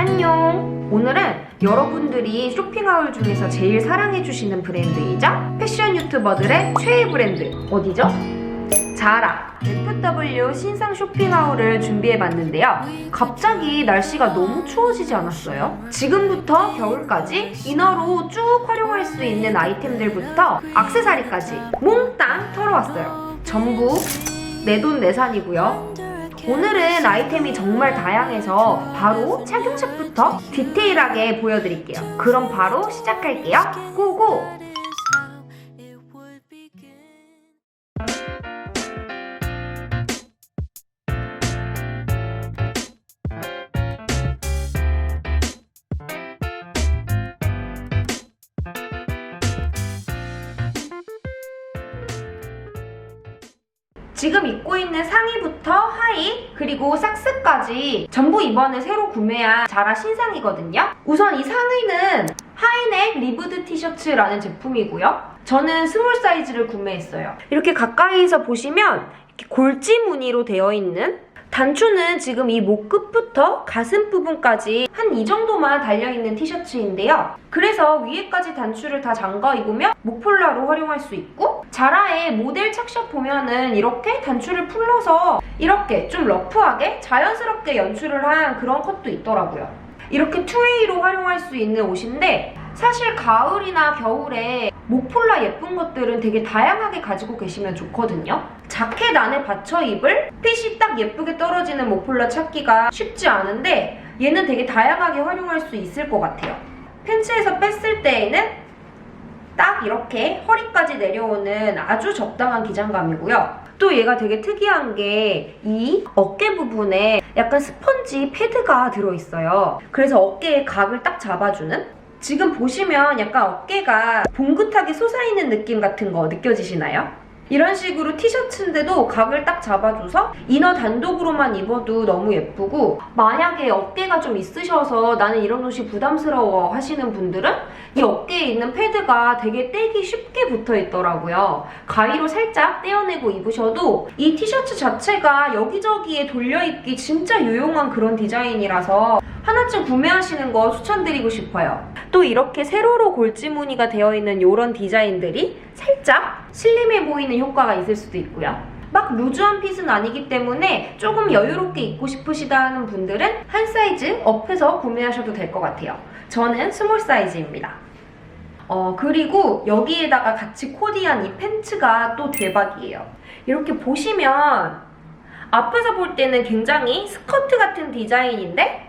안녕! 오늘은 여러분들이 쇼핑하울 중에서 제일 사랑해주시는 브랜드이자 패션 유튜버들의 최애 브랜드 어디죠? 자라 FW 신상 쇼핑하울을 준비해봤는데요. 갑자기 날씨가 너무 추워지지 않았어요? 지금부터 겨울까지 이너로 쭉 활용할 수 있는 아이템들부터 악세사리까지 몽땅 털어왔어요. 전부 내돈내산이고요. 오늘은 아이템이 정말 다양해서 바로 착용샷부터 디테일하게 보여드릴게요. 그럼 바로 시작할게요. 고고! 지금 입고 있는 상의부터 그리고 삭스까지 전부 이번에 새로 구매한 자라 신상이거든요. 우선 이 상의는 하이넥 리브드 티셔츠라는 제품이고요. 저는 스몰 사이즈를 구매했어요. 이렇게 가까이서 보시면 골지 무늬로 되어 있는 단추는 지금 이 목 끝부터 가슴 부분까지 한 이 정도만 달려있는 티셔츠인데요. 그래서 위에까지 단추를 다 잠가 입으면 목폴라로 활용할 수 있고 자라의 모델 착샷 보면은 이렇게 단추를 풀러서 이렇게 좀 러프하게 자연스럽게 연출을 한 그런 컷도 있더라고요. 이렇게 투웨이로 활용할 수 있는 옷인데 사실 가을이나 겨울에 목폴라 예쁜 것들은 되게 다양하게 가지고 계시면 좋거든요. 자켓 안에 받쳐 입을 핏이 딱 예쁘게 떨어지는 목폴라 찾기가 쉽지 않은데 얘는 되게 다양하게 활용할 수 있을 것 같아요. 팬츠에서 뺐을 때에는 딱 이렇게 허리까지 내려오는 아주 적당한 기장감이고요. 또 얘가 되게 특이한 게 이 어깨 부분에 약간 스펀지 패드가 들어있어요. 그래서 어깨의 각을 딱 잡아주는? 지금 보시면 약간 어깨가 봉긋하게 솟아있는 느낌 같은 거 느껴지시나요? 이런 식으로 티셔츠인데도 각을 딱 잡아줘서 이너 단독으로만 입어도 너무 예쁘고 만약에 어깨가 좀 있으셔서 나는 이런 옷이 부담스러워 하시는 분들은 이 어깨에 있는 패드가 되게 떼기 쉽게 붙어 있더라고요. 가위로 살짝 떼어내고 입으셔도 이 티셔츠 자체가 여기저기에 돌려 입기 진짜 유용한 그런 디자인이라서 하나쯤 구매하시는 거 추천드리고 싶어요. 또 이렇게 세로로 골지 무늬가 되어 있는 이런 디자인들이 살짝 슬림해 보이는 효과가 있을 수도 있고요. 막 루즈한 핏은 아니기 때문에 조금 여유롭게 입고 싶으시다 하는 분들은 한 사이즈 업해서 구매하셔도 될 것 같아요. 저는 스몰 사이즈입니다. 어, 그리고 여기에다가 같이 코디한 이 팬츠가 또 대박이에요. 이렇게 보시면 앞에서 볼 때는 굉장히 스커트 같은 디자인인데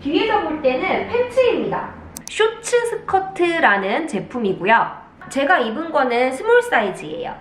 뒤에서 볼 때는 팬츠입니다. 쇼츠 스커트라는 제품이고요. 제가 입은 거는 스몰 사이즈예요.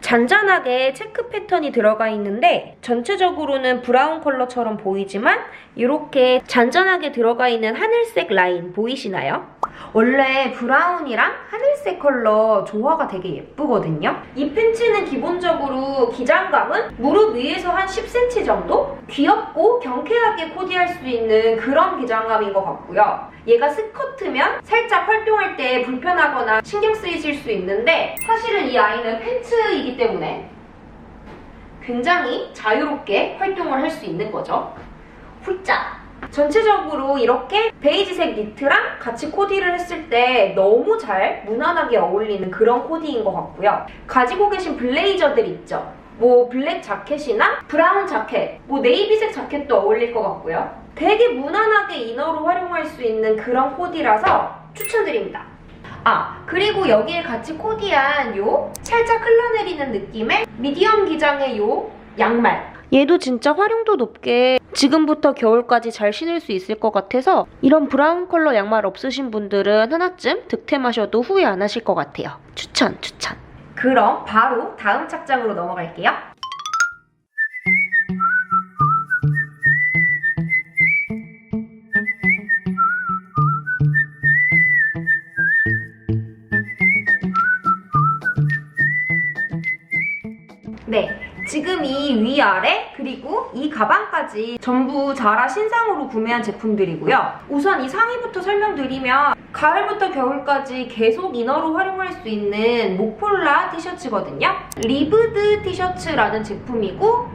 잔잔하게 체크 패턴이 들어가 있는데 전체적으로는 브라운 컬러처럼 보이지만 이렇게 잔잔하게 들어가 있는 하늘색 라인 보이시나요? 원래 브라운이랑 하늘색 컬러 조화가 되게 예쁘거든요. 이 팬츠는 기본적으로 기장감은 무릎 위에서 한 10cm 정도? 귀엽고 경쾌하게 코디할 수 있는 그런 기장감인 것 같고요. 얘가 스커트면 살짝 활동할 때 불편하거나 신경 쓰이실 수 있는데 사실은 이 아이는 팬츠이기 때문에 굉장히 자유롭게 활동을 할 수 있는 거죠. 훌쩍! 전체적으로 이렇게 베이지색 니트랑 같이 코디를 했을 때 너무 잘 무난하게 어울리는 그런 코디인 것 같고요. 가지고 계신 블레이저들 있죠? 뭐 블랙 자켓이나 브라운 자켓, 뭐 네이비색 자켓도 어울릴 것 같고요. 되게 무난하게 이너로 활용할 수 있는 그런 코디라서 추천드립니다. 아, 그리고 여기에 같이 코디한 요 살짝 흘러내리는 느낌의 미디엄 기장의 요 양말. 얘도 진짜 활용도 높게 지금부터 겨울까지 잘 신을 수 있을 것 같아서 이런 브라운 컬러 양말 없으신 분들은 하나쯤 득템하셔도 후회 안 하실 것 같아요. 추천, 추천. 그럼 바로 다음 착장으로 넘어갈게요. 지금 이 위아래 그리고 이 가방까지 전부 자라 신상으로 구매한 제품들이고요. 우선 이 상의부터 설명드리면 가을부터 겨울까지 계속 이너로 활용할 수 있는 목폴라 티셔츠거든요. 리브드 티셔츠라는 제품이고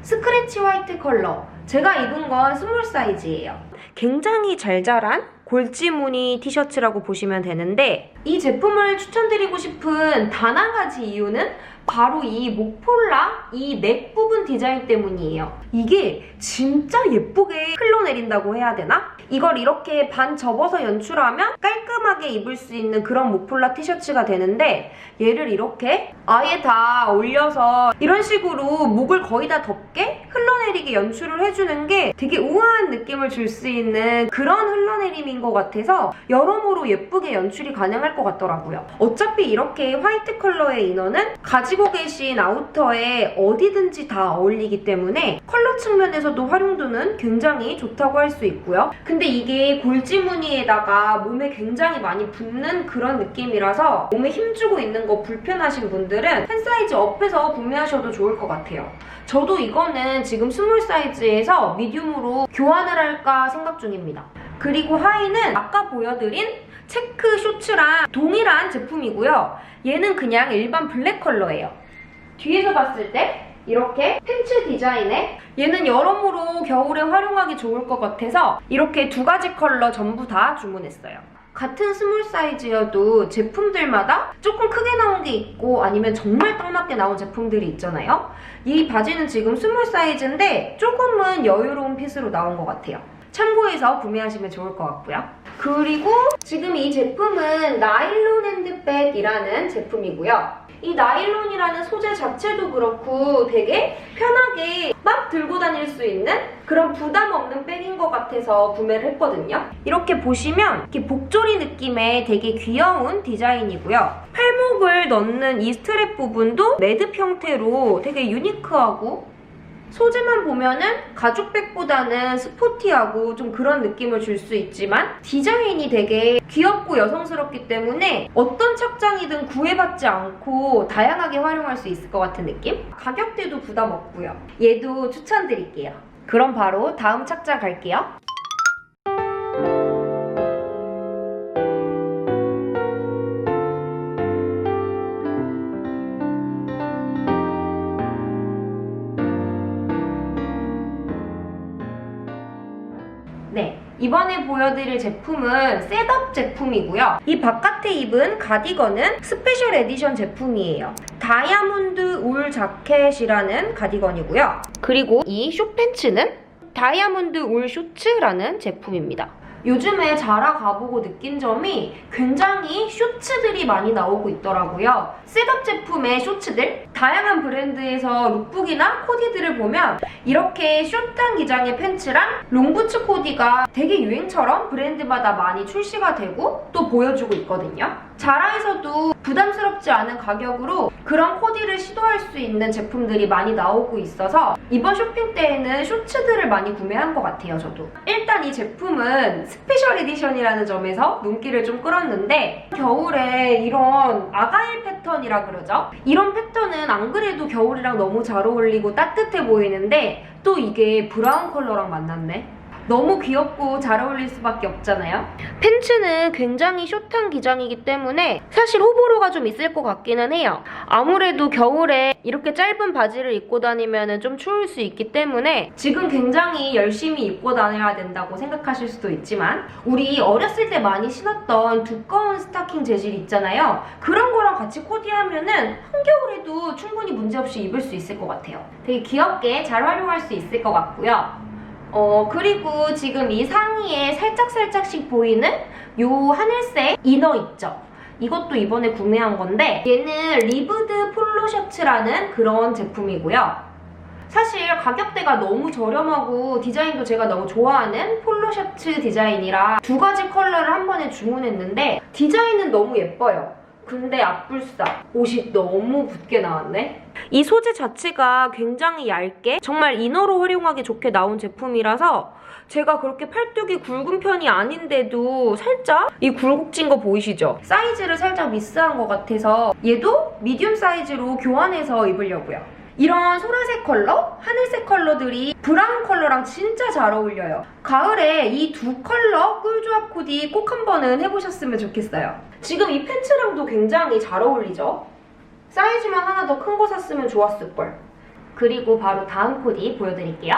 스크래치 화이트 컬러 제가 입은 건 스몰 사이즈예요. 굉장히 잘 자란 골지 무늬 티셔츠라고 보시면 되는데 이 제품을 추천드리고 싶은 단 한 가지 이유는 바로 이 목폴라 이 넥 부분 디자인 때문이에요. 이게 진짜 예쁘게 흘러내린다고 해야 되나? 이걸 이렇게 반 접어서 연출하면 깔끔하게 입을 수 있는 그런 목폴라 티셔츠가 되는데 얘를 이렇게 아예 다 올려서 이런 식으로 목을 거의 다 덮게 흘러내리게 연출을 해주는 게 되게 우아한 느낌을 줄 수 있는 그런 흘러내림인 것 같아서 여러모로 예쁘게 연출이 가능할 것 같더라고요. 어차피 이렇게 화이트 컬러의 이너는 가지 고 계신 아우터에 어디든지 다 어울리기 때문에 컬러 측면에서도 활용도는 굉장히 좋다고 할 수 있고요. 근데 이게 골지 무늬에다가 몸에 굉장히 많이 붙는 그런 느낌이라서 몸에 힘주고 있는 거 불편하신 분들은 한 사이즈 업해서 구매하셔도 좋을 것 같아요. 저도 이거는 지금 스몰 사이즈에서 미디움으로 교환을 할까 생각 중입니다. 그리고 하의는 아까 보여드린 체크 쇼츠랑 동일한 제품이고요. 얘는 그냥 일반 블랙 컬러예요. 뒤에서 봤을 때 이렇게 팬츠 디자인에 얘는 여러모로 겨울에 활용하기 좋을 것 같아서 이렇게 두 가지 컬러 전부 다 주문했어요. 같은 스몰 사이즈여도 제품들마다 조금 크게 나온 게 있고 아니면 정말 딱 맞게 나온 제품들이 있잖아요. 이 바지는 지금 스몰 사이즈인데 조금은 여유로운 핏으로 나온 것 같아요. 참고해서 구매하시면 좋을 것 같고요. 그리고 지금 이 제품은 나일론 핸드백이라는 제품이고요. 이 나일론이라는 소재 자체도 그렇고 되게 편하게 막 들고 다닐 수 있는 그런 부담 없는 백인 것 같아서 구매를 했거든요. 이렇게 보시면 이렇게 복조리 느낌의 되게 귀여운 디자인이고요. 팔목을 넣는 이 스트랩 부분도 매듭 형태로 되게 유니크하고 소재만 보면은 가죽백보다는 스포티하고 좀 그런 느낌을 줄 수 있지만 디자인이 되게 귀엽고 여성스럽기 때문에 어떤 착장이든 구애받지 않고 다양하게 활용할 수 있을 것 같은 느낌? 가격대도 부담 없고요. 얘도 추천드릴게요. 그럼 바로 다음 착장 갈게요. 이번에 보여드릴 제품은 셋업 제품이고요. 이 바깥에 입은 가디건은 스페셜 에디션 제품이에요. 다이아몬드 울 자켓이라는 가디건이고요. 그리고 이 숏팬츠는 다이아몬드 울 쇼츠라는 제품입니다. 요즘에 자라 가보고 느낀 점이 굉장히 쇼츠들이 많이 나오고 있더라고요. 셋업 제품의 쇼츠들, 다양한 브랜드에서 룩북이나 코디들을 보면 이렇게 숏한 기장의 팬츠랑 롱부츠 코디가 되게 유행처럼 브랜드마다 많이 출시가 되고 또 보여주고 있거든요. 자라에서도 부담스럽지 않은 가격으로 그런 코디를 시도할 수 있는 제품들이 많이 나오고 있어서 이번 쇼핑 때에는 쇼츠들을 많이 구매한 것 같아요, 저도. 일단 이 제품은 스페셜 에디션이라는 점에서 눈길을 좀 끌었는데 겨울에 이런 아가일 패턴이라 그러죠? 이런 패턴은 안 그래도 겨울이랑 너무 잘 어울리고 따뜻해 보이는데 또 이게 브라운 컬러랑 만났네. 너무 귀엽고 잘 어울릴 수밖에 없잖아요. 팬츠는 굉장히 숏한 기장이기 때문에 사실 호불호가 좀 있을 것 같기는 해요. 아무래도 겨울에 이렇게 짧은 바지를 입고 다니면 좀 추울 수 있기 때문에 지금 굉장히 열심히 입고 다녀야 된다고 생각하실 수도 있지만 우리 어렸을 때 많이 신었던 두꺼운 스타킹 재질 있잖아요. 그런 거랑 같이 코디하면은 한겨울에도 충분히 문제없이 입을 수 있을 것 같아요. 되게 귀엽게 잘 활용할 수 있을 것 같고요. 어, 그리고 지금 이 상의에 살짝살짝씩 보이는 요 하늘색 이너 있죠? 이것도 이번에 구매한 건데 얘는 리브드 폴로 셔츠라는 그런 제품이고요. 사실 가격대가 너무 저렴하고 디자인도 제가 너무 좋아하는 폴로 셔츠 디자인이라 두 가지 컬러를 한 번에 주문했는데 디자인은 너무 예뻐요. 근데 앞불싸 옷이 너무 붙게 나왔네. 이 소재 자체가 굉장히 얇게 정말 이너로 활용하기 좋게 나온 제품이라서 제가 그렇게 팔뚝이 굵은 편이 아닌데도 살짝 이 굴곡진 거 보이시죠? 사이즈를 살짝 미스한 것 같아서 얘도 미디움 사이즈로 교환해서 입으려고요. 이런 소라색 컬러, 하늘색 컬러들이 브라운 컬러랑 진짜 잘 어울려요. 가을에 이 두 컬러 꿀조합 코디 꼭 한번은 해보셨으면 좋겠어요. 지금 이 팬츠랑도 굉장히 잘 어울리죠? 사이즈만 하나 더 큰 거 샀으면 좋았을걸. 그리고 바로 다음 코디 보여드릴게요.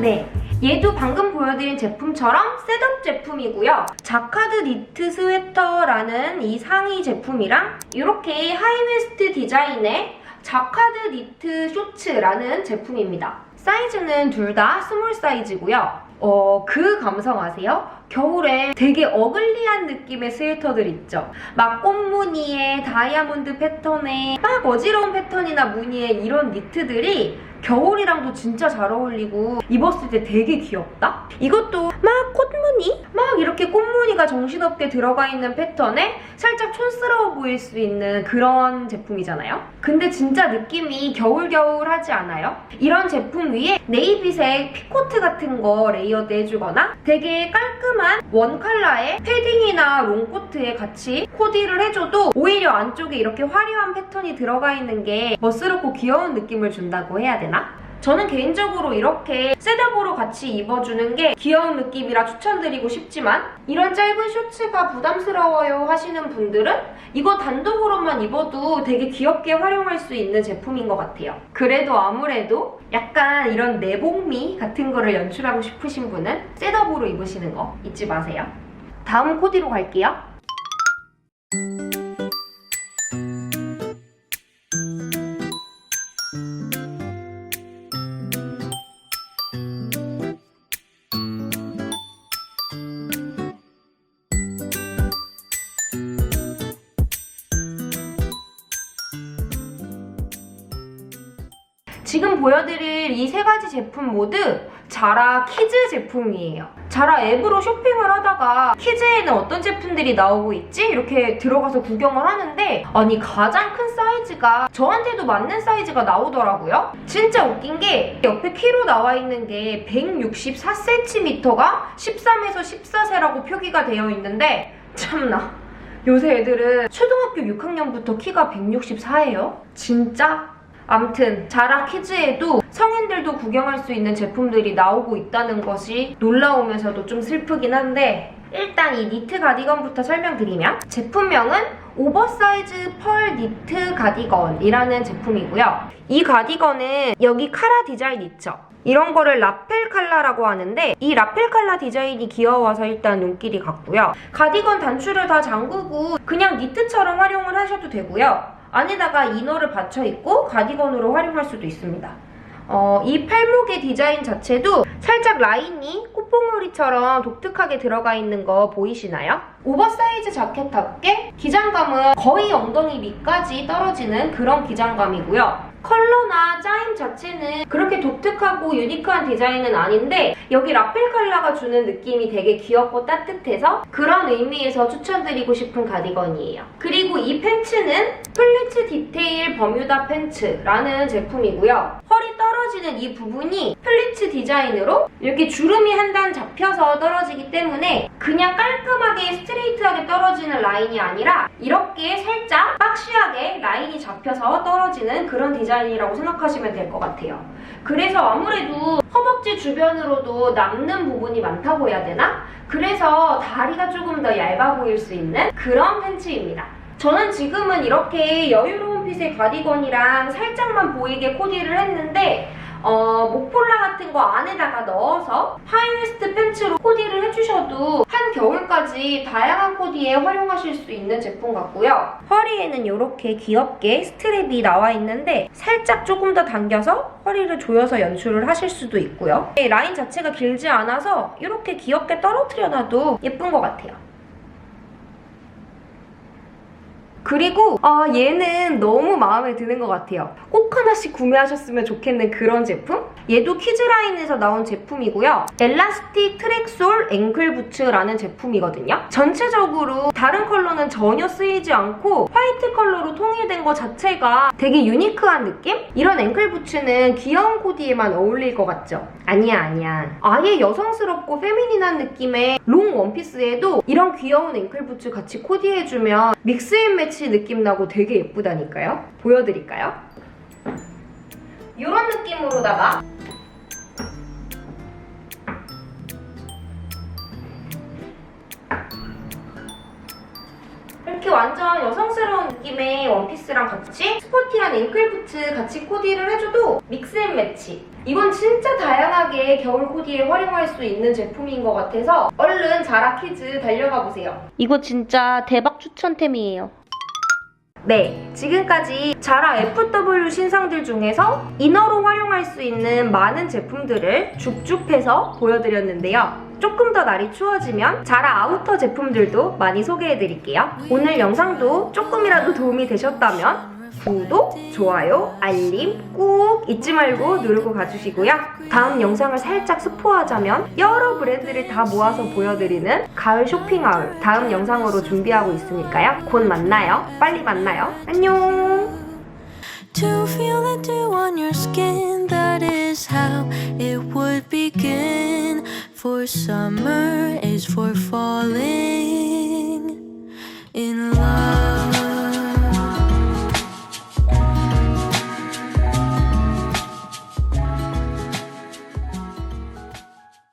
네, 얘도 방금 보여드린 제품처럼 셋업 제품이고요. 자카드 니트 스웨터라는 이 상의 제품이랑 이렇게 하이웨스트 디자인의 자카드 니트 쇼츠라는 제품입니다. 사이즈는 둘 다 스몰 사이즈고요. 어, 그 감성 아세요? 겨울에 되게 어글리한 느낌의 스웨터들 있죠? 막 꽃무늬에 다이아몬드 패턴에 막 어지러운 패턴이나 무늬의 이런 니트들이 겨울이랑도 진짜 잘 어울리고 입었을 때 되게 귀엽다? 이것도 막 꽃무늬? 막 이렇게 꽃무늬가 정신없게 들어가 있는 패턴에 살짝 촌스러워 보일 수 있는 그런 제품이잖아요? 근데 진짜 느낌이 겨울겨울하지 않아요? 이런 제품 위에 네이비색 피코트 같은 거 레이어드 해주거나 되게 깔끔한 원 컬러의 패딩이나 롱코트에 같이 코디를 해줘도 오히려 안쪽에 이렇게 화려한 패턴이 들어가 있는 게 멋스럽고 귀여운 느낌을 준다고 해야 되나? 저는 개인적으로 이렇게 셋업으로 같이 입어주는 게 귀여운 느낌이라 추천드리고 싶지만 이런 짧은 쇼츠가 부담스러워요 하시는 분들은 이거 단독으로만 입어도 되게 귀엽게 활용할 수 있는 제품인 것 같아요. 그래도 아무래도 약간 이런 내복미 같은 거를 연출하고 싶으신 분은 셋업으로 입으시는 거 잊지 마세요. 다음 코디로 갈게요. 지금 보여드릴 이 세 가지 제품 모두 자라 키즈 제품이에요. 자라 앱으로 쇼핑을 하다가 키즈에는 어떤 제품들이 나오고 있지? 이렇게 들어가서 구경을 하는데 아니 가장 큰 사이즈가 저한테도 맞는 사이즈가 나오더라고요. 진짜 웃긴 게 옆에 키로 나와 있는 게 164cm가 13에서 14세라고 표기가 되어 있는데 참나 요새 애들은 초등학교 6학년부터 키가 164예요? 진짜? 암튼 자라 키즈에도 성인들도 구경할 수 있는 제품들이 나오고 있다는 것이 놀라우면서도 좀 슬프긴 한데 일단 이 니트 가디건부터 설명드리면 제품명은 오버사이즈 펄 니트 가디건이라는 제품이고요. 이 가디건은 여기 카라 디자인 있죠? 이런 거를 라펠 칼라라고 하는데 이 라펠 칼라 디자인이 귀여워서 일단 눈길이 갔고요. 가디건 단추를 다 잠그고 그냥 니트처럼 활용을 하셔도 되고요. 안에다가 이너를 받쳐 입고 가디건으로 활용할 수도 있습니다. 어, 이 팔목의 디자인 자체도 살짝 라인이 꽃봉오리처럼 독특하게 들어가 있는 거 보이시나요? 오버사이즈 자켓답게 기장감은 거의 엉덩이 밑까지 떨어지는 그런 기장감이고요. 컬러나 짜임 자체는 그렇게 독특하고 유니크한 디자인은 아닌데 여기 라펠 컬러가 주는 느낌이 되게 귀엽고 따뜻해서 그런 의미에서 추천드리고 싶은 가디건이에요. 그리고 이 팬츠는 플리츠 디테일 버뮤다 팬츠라는 제품이고요. 허리 떨 어지는 이 부분이 플리츠 디자인으로 이렇게 주름이 한 단 잡혀서 떨어지기 때문에 그냥 깔끔하게 스트레이트하게 떨어지는 라인이 아니라 이렇게 살짝 박시하게 라인이 잡혀서 떨어지는 그런 디자인이라고 생각하시면 될 것 같아요. 그래서 아무래도 허벅지 주변으로도 남는 부분이 많다고 해야 되나? 그래서 다리가 조금 더 얇아 보일 수 있는 그런 팬츠입니다. 저는 지금은 이렇게 여유로운 핏의 가디건이랑 살짝만 보이게 코디를 했는데 어, 목폴라 같은 거 안에다가 넣어서 하이웨스트 팬츠로 코디를 해주셔도 한겨울까지 다양한 코디에 활용하실 수 있는 제품 같고요. 허리에는 이렇게 귀엽게 스트랩이 나와 있는데 살짝 조금 더 당겨서 허리를 조여서 연출을 하실 수도 있고요. 이 라인 자체가 길지 않아서 이렇게 귀엽게 떨어뜨려놔도 예쁜 것 같아요. 그리고 아 얘는 너무 마음에 드는 것 같아요. 꼭 하나씩 구매하셨으면 좋겠는 그런 제품? 얘도 키즈라인에서 나온 제품이고요. 엘라스틱 트랙솔 앵클 부츠라는 제품이거든요. 전체적으로 다른 컬러는 전혀 쓰이지 않고 화이트 컬러로 통일된 것 자체가 되게 유니크한 느낌? 이런 앵클 부츠는 귀여운 코디에만 어울릴 것 같죠? 아니야 아니야. 아예 여성스럽고 페미닌한 느낌의 롱 원피스에도 이런 귀여운 앵클 부츠 같이 코디해주면 믹스앤매치 느낌 나고 되게 예쁘다니까요. 보여드릴까요? 이런 느낌으로다가 이렇게 완전 여성스러운 느낌의 원피스랑 같이 스포티한 앵클부츠 같이 코디를 해줘도 믹스앤매치. 이건 진짜 다양하게 겨울 코디에 활용할 수 있는 제품인 것 같아서 얼른 자라 키즈 달려가 보세요. 이거 진짜 대박 추천템이에요. 네, 지금까지 자라 FW 신상들 중에서 이너로 활용할 수 있는 많은 제품들을 쭉쭉 해서 보여드렸는데요. 조금 더 날이 추워지면 자라 아우터 제품들도 많이 소개해드릴게요. 오늘 영상도 조금이라도 도움이 되셨다면 구독, 좋아요, 알림 꼭 잊지 말고 누르고 가주시고요. 다음 영상을 살짝 스포하자면 여러 브랜드를 다 모아서 보여드리는 가을 쇼핑하울 다음 영상으로 준비하고 있으니까요. 곧 만나요. 빨리 만나요. 안녕! To feel the dew on your skin, that is how it would begin. for summer is for falling in love.